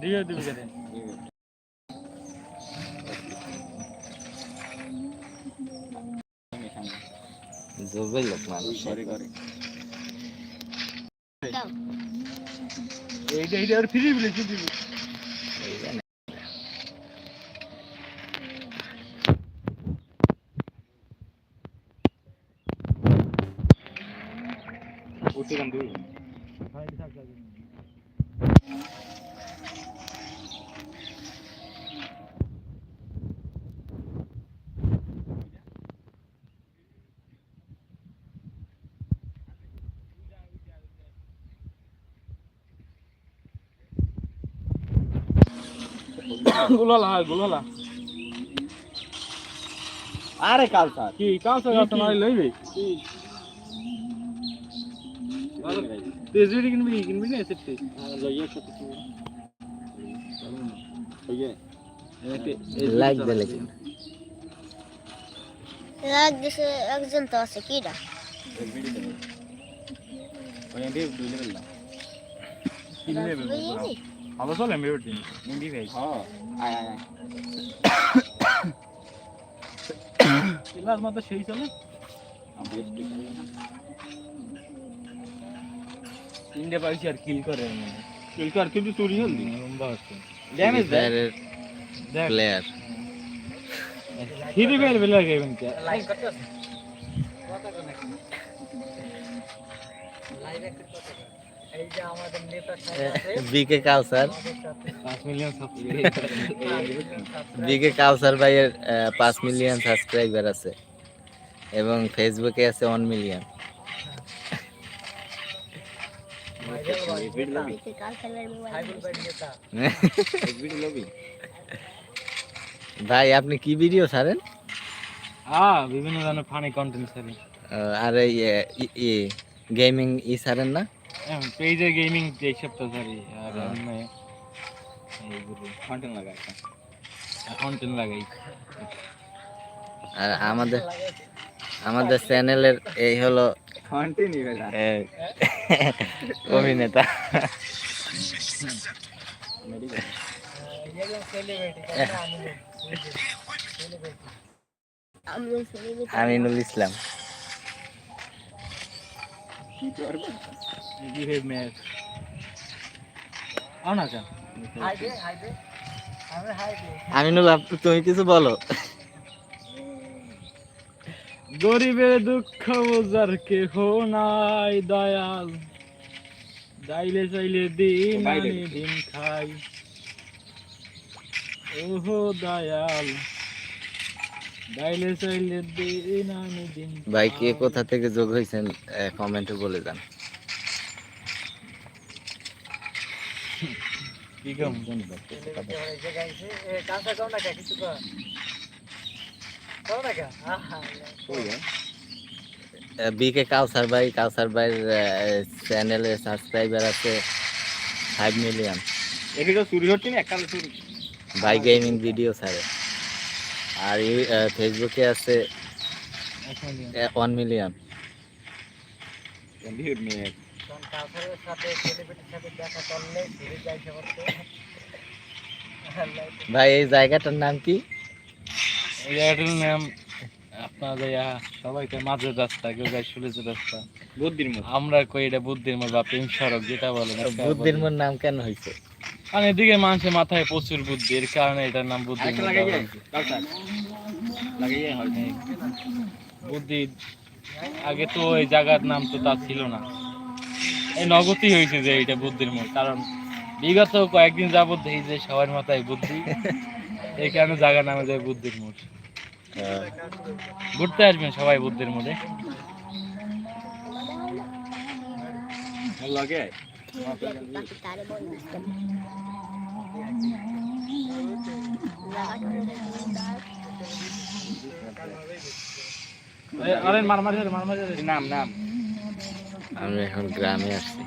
দিয়ে দিবি কেন? জোরবেই লোক মানুষ। করে করে এইটা এইটা আর ফ্রি বলেছি দিবি? উঠে গান দিবি? গুলালা হয় গুলালা আরে কাল স্যার কি কাঁচা গাছ মারি লইবি? তেজুরি কিনবি কিনবি না সেটি? লইয়ে লাইক দিলে কিন্তু রাগ দিছে একজন তো আছে কিরা ওই দিয়ে দুইলে বললাম কিনলে বুঝিনি ভালো বেটি নিবি ভাই হ্যাঁ আয় আয় আয় ক্লাস মতো সেই চলে আমি তিনটে পাইছি আর কিল করে কিল কর কিন্তু চুরি হল দি লম্বা আছে ড্যামেজ দেয় প্লেয়ার হিরি বের বেলা গেবেন কে লাইন করতে কথা কোন লাইভ কথা এই যে আমাদের নেতা বিকে কাউসার আমাদের সাথে। 5 মিলিয়ন সাবস্ক্রাইবার বিকে কাউসার ভাইয়ের পাঁচ মিলিয়ন সাবস্ক্রাইবার আছে। এবং ফেসবুকে আছে ওয়ান মিলিয়ন ভাই আপনি কি ভিডিও ছাড়েন? হ্যাঁ বিভিন্ন ধরনের ফানি কন্টেন্ট আহ, আর এই গেমিং ই ছাড়েন না? এমনি এইগুলো কন্টেন্ট লাগা একটা কন্টেন্ট লাগাই। আর আমাদের আমাদের চ্যানেলের এই হলো অভিনেতা। আমিনুল ইসলাম। বিহেভ ম্যাচ। আও না কেন? আমি তুমি কিছু বলো। গরিবের দুঃখ বোঝার কেহ নাই দয়াল। যাইলে চাইলে দিন আনি দিন খাই। ওহো দয়াল। চাইলে দিন আনি দিন ভাই কে কোথা থেকে যোগ হয়েছেন কমেন্টে বলে যান। কম হয়ে যে গাইছে কাঁচা কোন না কিছু কর। না কা আহা কই যায় বিকে কাউসার ভাই কাউসার ভাইয়ের চ্যানেলে সাবস্ক্রাইবার আছে ফাইভ মিলিয়ন ভিডিও চুরি হচ্ছে না একটা চুরি। ভাই গেমিং ভিডিও ছাড়ে। আর ফেসবুকে আছে ওয়ান মিলিয়ন ভিড় নিয়ে সাথে সেলিব্রিটির সাথে দেখা করলে ঘুরে যাইতে ভাই এই জায়গাটার নাম কি? এই জায়গাটার নাম আপনার যাইয়া সবাই মাঝের রাস্তা কেউ রাস্তা। বুদ্ধির মতো আমরা কই এটা বুদ্ধির মোড় বা প্রেম সড়ক যেটা বলে বুদ্ধির মোর নাম কেন হয়েছে কারণ এদিকে মানুষের মাথায় প্রচুর বুদ্ধি এর কারণে এটার নাম বুদ্ধি বুদ্ধি আগে তো ওই জায়গার নাম তো তা ছিল না। এই নগতি হয়েছে যে এটা বুদ্ধির মোড় কারণ বিগত কয়েকদিন যাবত দেখি যে সবার মাথায় বুদ্ধি এই কারণে জায়গার নামে যায় বুদ্ধির মোড় ঘুরতে আসবেন সবাই বুদ্ধির মোড়ে লাগে? বাকি তারে আরে মারমারি মারমারি নাম নাম। আমি এখন গ্রামে আসছি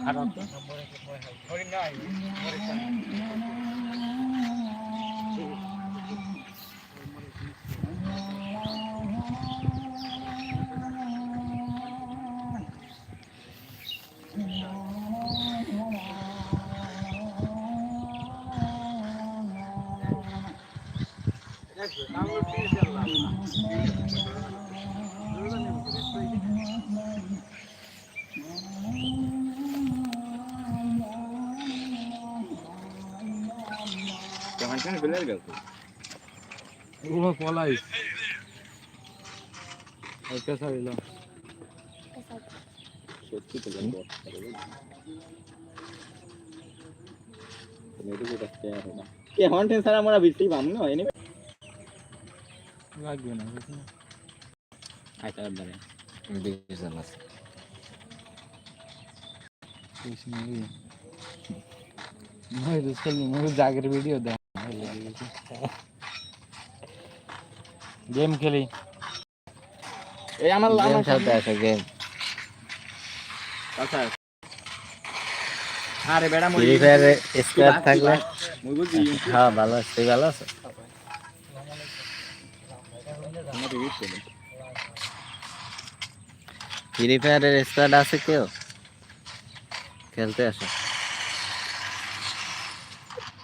খারাপ তো নম্বরে কি মনে হয় হরিণ নাই মরে চান তখন কেন ফেলে গেল হন টেনশন আমরা লাগবে না বুঝলি? আইতে পারবে ডিভিশন জাগের ভিডিও গেম খেলি। আমার গেম আছে আচ্ছা। আরে বেড়া মই ফ্রি ফায়ারে স্কোয়াড থাকলে। হ্যাঁ ভালো আছে। ভালো আছো ফ্রি ফায়ারের স্কোয়াড আছে কেউ? খেলতে আসে।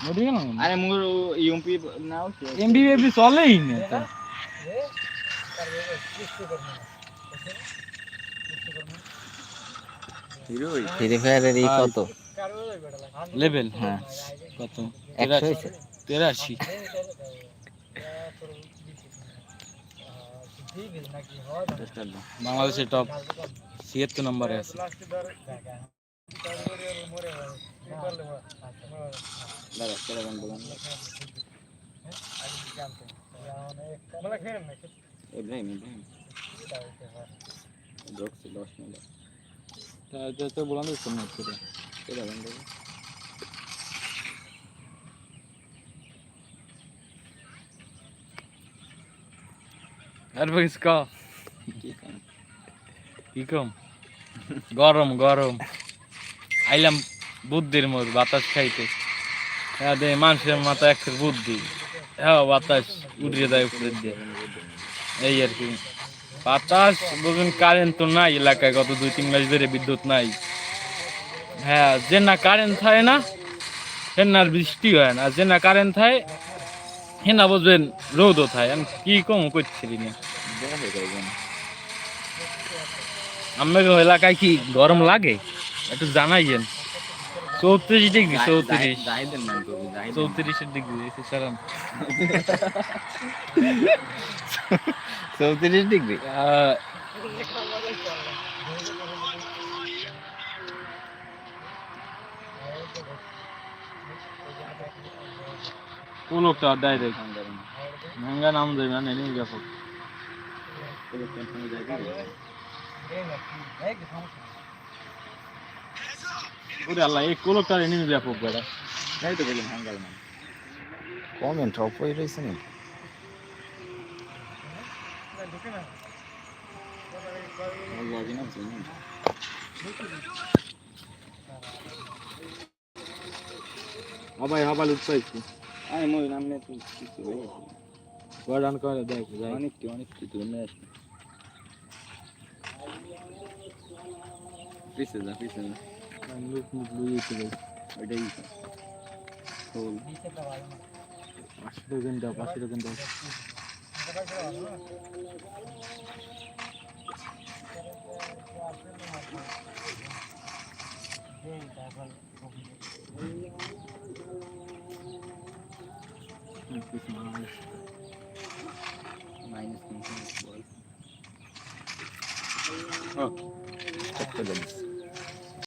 মরে আরে মোর ইউএমপি নাও এমবি এমবি চলেই না ফ্রি ফায়ারের কত? লেভেল হ্যাঁ। কত? তেরাশি নাকি হয় বাংলাদেশের টপ ছিয়াত্তর নম্বরে আছে। দাদা চলে বলেন মানে ইব্রাহিম ইব্রাহিম লস মিলে তো বলান তো চলে বলেন কা কম? গরম গরম। আইলাম বুদ্ধির মোর বাতাস খাইতে। হ্যাঁ দে, মানুষের মাথা এক বুদ্ধি। হ্যাঁ বাতাস উড়িয়ে দেয় উপরে দিয়ে। এই আর কি। বাতাস, বুঝুন কারেন্ট তো নাই এলাকায়, গত দুই, তিন মাস ধরে বিদ্যুৎ নাই। হ্যাঁ যে না কারেন্ট থাকে না, সে না বৃষ্টি হয় না। যে না কারেন্ট থাকে সে না বুঝবেন রোদও থাকে আমি কি কম করছিলি না? আমাদের এলাকায় কি গরম লাগে? একটু জানাইয়েন চৌত্রিশ ডিগ্রি চৌত্রিশ। চৌত্রিশের ডিগ্রি সালাম। চৌত্রিশ ডিগ্রি? কোন লোকটা দেয় দেখ নাম দেয় না নেই গেছে। করে ক্যাম্পিংয়ে যাই ওরে আল্লাহ এই কোলকটার এনিমি ব্যাপক বেড়া। তাই তো বললাম হাঙ্গাল মান কমেন্ট অফ হয়ে রয়েছে গড়ান করে দেখ অনেক কি অনেক কিছু মনে আছে পিছে যা পিছে যা। লুট মুট লুইতে গেল ওইটাই। হোল। পাঁচশো টাকা দাও পাঁচশো টাকা। দাও うん。ちょっとでも。